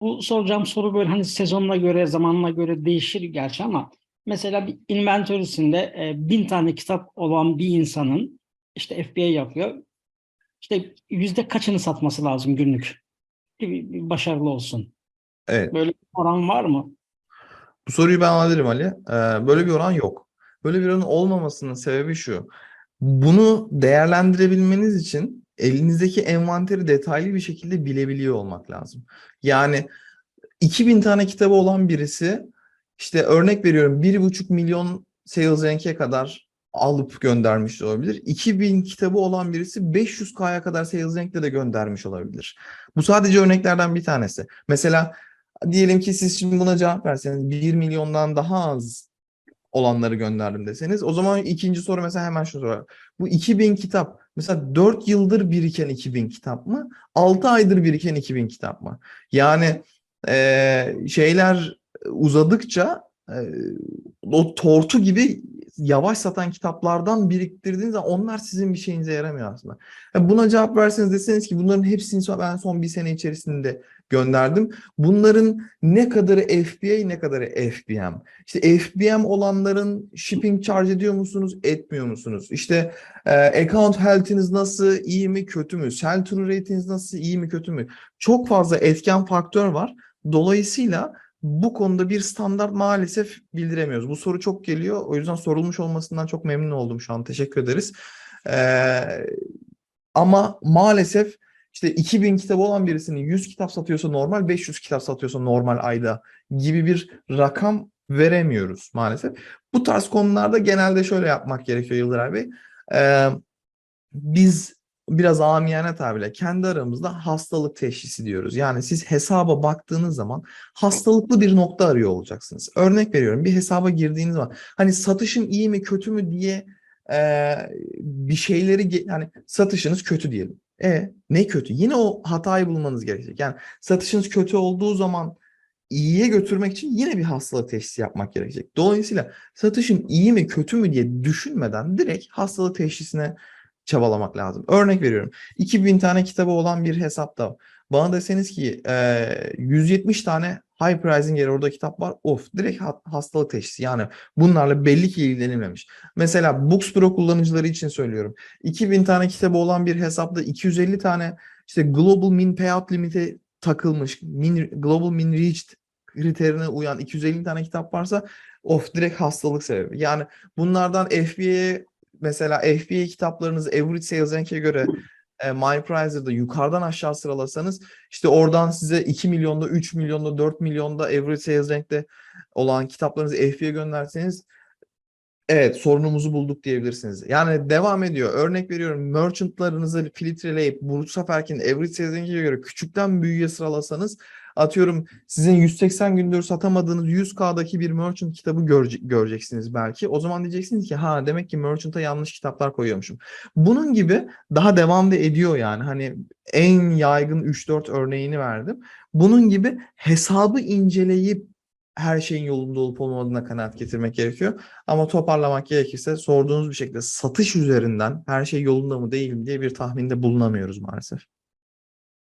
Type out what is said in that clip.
Bu soracağım soru böyle hani sezonuna göre, zamanına göre değişir gerçi ama mesela bir inventörüsünde e, bin tane kitap olan bir insanın işte FBA yapıyor. İşte yüzde kaçını satması lazım günlük? Bir başarılı olsun. Evet. Böyle bir oran var mı? Bu soruyu ben alabilirim Ali. Ee, böyle bir oran yok. Böyle bir oran olmamasının sebebi şu. Bunu değerlendirebilmeniz için elinizdeki envanteri detaylı bir şekilde bilebiliyor olmak lazım. Yani 2000 tane kitabı olan birisi işte örnek veriyorum 1,5 milyon sales rank'e kadar alıp göndermiş olabilir. 2000 kitabı olan birisi 500K'ya kadar sales rank'te de göndermiş olabilir. Bu sadece örneklerden bir tanesi. Mesela diyelim ki siz şimdi buna cevap verseniz 1 milyondan daha az olanları gönderdim deseniz o zaman ikinci soru mesela hemen şu soru. Bu 2000 kitap mesela 4 yıldır biriken 2000 kitap mı? 6 aydır biriken 2000 kitap mı? Yani eee, şeyler uzadıkça eee, o tortu gibi yavaş satan kitaplardan biriktirdiğiniz zaman onlar sizin bir şeyinize yaramıyor aslında. Ya Buna cevap verseniz deseniz ki bunların hepsini ben son bir sene içerisinde gönderdim. Bunların ne kadarı FBA ne kadarı FBM? İşte FBM olanların shipping charge ediyor musunuz, etmiyor musunuz? İşte e, account health'iniz nasıl, iyi mi, kötü mü? Sell through rate'iniz nasıl, iyi mi, kötü mü? Çok fazla etken faktör var. Dolayısıyla bu konuda bir standart maalesef bildiremiyoruz. Bu soru çok geliyor. O yüzden sorulmuş olmasından çok memnun oldum şu an. Teşekkür ederiz. Ee, ama maalesef işte 2000 kitabı olan birisinin 100 kitap satıyorsa normal, 500 kitap satıyorsa normal ayda gibi bir rakam veremiyoruz maalesef. Bu tarz konularda genelde şöyle yapmak gerekiyor Yıldıray Bey. Ee, biz biraz amiyane tabirle kendi aramızda hastalık teşhisi diyoruz. Yani siz hesaba baktığınız zaman hastalıklı bir nokta arıyor olacaksınız. Örnek veriyorum bir hesaba girdiğiniz zaman hani satışın iyi mi kötü mü diye e, bir şeyleri yani satışınız kötü diyelim. E ne kötü? Yine o hatayı bulmanız gerekecek. Yani satışınız kötü olduğu zaman iyiye götürmek için yine bir hastalık teşhisi yapmak gerekecek. Dolayısıyla satışın iyi mi kötü mü diye düşünmeden direkt hastalık teşhisine çabalamak lazım. Örnek veriyorum. 2000 tane kitabı olan bir hesapta bana deseniz ki e, 170 tane high pricing yeri orada kitap var. Of direkt ha- hastalık teşhisi. Yani bunlarla belli ki ilgilenilmemiş. Mesela Books Pro kullanıcıları için söylüyorum. 2000 tane kitabı olan bir hesapta 250 tane işte Global Min Payout Limit'e takılmış, min, Global Min Reached kriterine uyan 250 tane kitap varsa of direkt hastalık sebebi. Yani bunlardan FBA'ye mesela FBA kitaplarınızı average sales rank'e göre e, MyPricer'da yukarıdan aşağı sıralasanız işte oradan size 2 milyonda, 3 milyonda, 4 milyonda average sales rank'te olan kitaplarınızı FBA'ye gönderseniz evet sorunumuzu bulduk diyebilirsiniz. Yani devam ediyor. Örnek veriyorum merchantlarınızı filtreleyip bu seferkin sales rank'e göre küçükten büyüğe sıralasanız atıyorum sizin 180 gündür satamadığınız 100K'daki bir merchant kitabı görece- göreceksiniz belki. O zaman diyeceksiniz ki ha demek ki merchant'a yanlış kitaplar koyuyormuşum. Bunun gibi daha devam da ediyor yani. Hani en yaygın 3-4 örneğini verdim. Bunun gibi hesabı inceleyip her şeyin yolunda olup olmadığına kanaat getirmek gerekiyor. Ama toparlamak gerekirse sorduğunuz bir şekilde satış üzerinden her şey yolunda mı değil mi diye bir tahminde bulunamıyoruz maalesef.